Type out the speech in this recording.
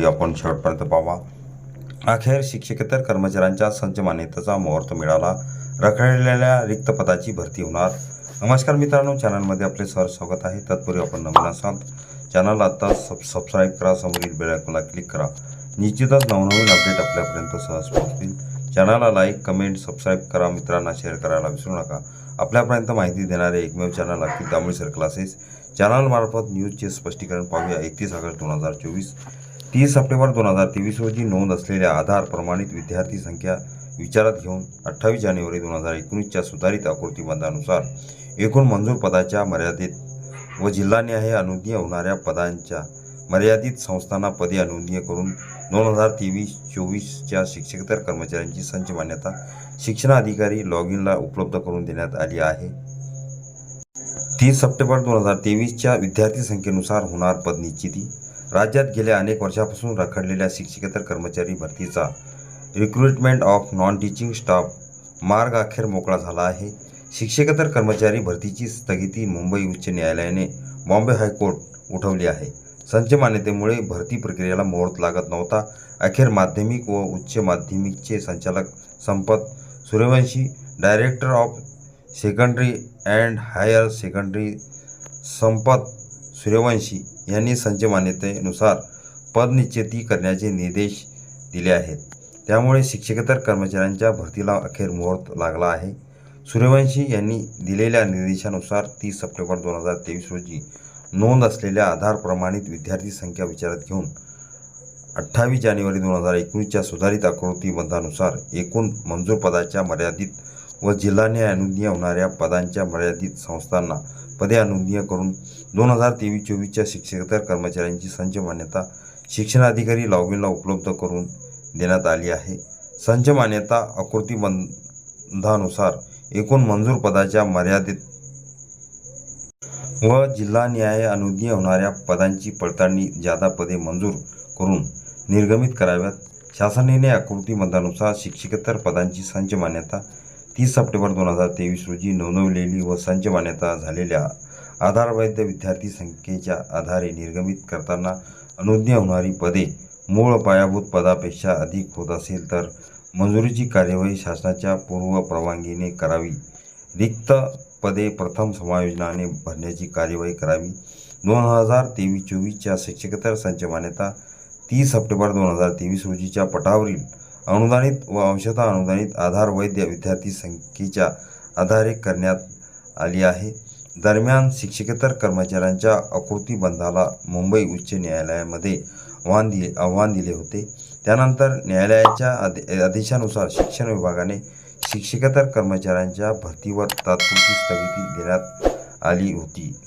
Video आपण शेवटपर्यंत पाहावा अखेर शिक्षकेतर कर्मचाऱ्यांच्या संच मान्यतेचा मुहूर्त मिळाला. रखडलेल्या रिक्त पदाची भरती होणार. नमस्कार मित्रांनो चॅनलमध्ये आपले सर स्वागत आहे. तत्पूर्वी आपण नवीन असाल चॅनल आता सब सबस्क्राईब करा समोरील बेल आयकॉनला क्लिक करा. निश्चितच नवनवीन अपडेट आपल्यापर्यंत सहज पोहोचतील. चॅनलला लाईक कमेंट सबस्क्राईब करा. मित्रांना शेअर करायला विसरू नका. आपल्यापर्यंत माहिती देणारे एकमेव channel Akhil Tamil sir classes चॅनलमार्फत न्यूजचे स्पष्टीकरण पाहूया. एकतीस ऑगस्ट दोन हजार चोवीस. तीस सप्टेंबर दोन हजार तेवीस रोजी नोंद असलेल्या आधार प्रमाणित विद्यार्थी संख्या विचारात घेऊन अठ्ठावीस जानेवारी दोन हजार एकोणीसच्या सुधारित आकृतीबंधानुसार एकूण मंजूर पदाच्या मर्यादित व जिल्ह्याने हे अनुज्ञ होणाऱ्या पदांच्या मर्यादित संस्थांना पदे अनुज्ञेय करून दोन हजार तेवीस चोवीसच्या शिक्षकेतर कर्मचाऱ्यांची संच मान्यता शिक्षणाधिकारी लॉग इनला उपलब्ध करून देण्यात आली आहे. तीस सप्टेंबर दोन हजार तेवीसच्या विद्यार्थी संख्येनुसार होणार पद निश्चिती राज्यात गेल्या अनेक वर्षापासून रखडलेल्या शिक्षकेतर कर्मचारी भरतीचा recruitment of non teaching staff मार्ग अखेर मोकळा झाला आहे. शिक्षकेतर कर्मचारी भरतीची स्थगिती मुंबई उच्च न्यायालयाने बॉम्बे हायकोर्ट उठवली आहे. संच मान्यतेमुळे भरती प्रक्रियेला मुहूर्त लागत नव्हता. अखेर माध्यमिक व उच्च माध्यमिकचे संचालक Sampat Suryavanshi director of secondary and higher secondary Sampat Suryavanshi यांनी संच मान्यतेनुसार पदनिश्चिती करण्याचे निर्देश दिले आहेत. त्यामुळे शिक्षकेतर कर्मचाऱ्यांच्या भरतीला अखेर मुहूर्त लागला आहे. सूर्यवंशी यांनी दिलेल्या निर्देशानुसार तीस सप्टेंबर दोन हजार तेवीस रोजी नोंद असलेल्या आधार प्रमाणित विद्यार्थी संख्या विचारात घेऊन अठ्ठावीस जानेवारी दोन हजार एकोणीसच्या सुधारित आकृतीबंधानुसार एकूण मंजूर पदाच्या मर्यादित व जिल्हाने अनुज्ञेय होणाऱ्या पदांच्या मर्यादित संस्थांना पदे नोंदणी करून दोन हजार तेवीस चोवीसच्या शिक्षकेतर कर्मचाऱ्यांची संच मान्यता शिक्षण अधिकारी लॉगिनला उपलब्ध करून देण्यात आली आहे. संच मान्यता आकृतीबंधानुसार एकूण मंजूर पदाच्या मर्यादित व जिल्हा न्याय अनुज्ञ होणाऱ्या पदांची पडताळणी जादा पदे मंजूर करून निर्गमित कराव्यात शासनाने आकृतीबंधानुसार शिक्षकेतर पदांची संच मान्यता तीस सप्टेंबर दोन हजार तेवीस रोजी नोंदवलेली व संच मान्यता झालेल्या आधारवैध विद्यार्थी संख्येच्या आधारे निर्गमित करताना अनुज्ञा होणारी पदे मूळ पायाभूत पदापेक्षा अधिक होत असेल तर मंजुरीची कार्यवाही शासनाच्या पूर्व परवानगीने करावी. रिक्त पदे प्रथम समायोजनाने भरण्याची कार्यवाही करावी. दोन हजार तेवीस चोवीसच्या शिक्षकेतर संच मान्यता तीस सप्टेंबर दोन हजार तेवीस रोजीच्या पटावरील अनुदानित व अंशतः अनुदानित आधार वैद्य विद्यार्थी संख्येच्या आधारे करण्यात आली आहे. दरम्यान शिक्षकेतर कर्मचाऱ्यांच्या आकृतीबंधाला मुंबई उच्च न्यायालयामध्ये आव्हान दिले आव्हान दिले होते. त्यानंतर न्यायालयाच्या आदे आदेशानुसार शिक्षण विभागाने शिक्षकेतर कर्मचाऱ्यांच्या भरतीवर तात्पुरती स्थगिती देण्यात आली होती.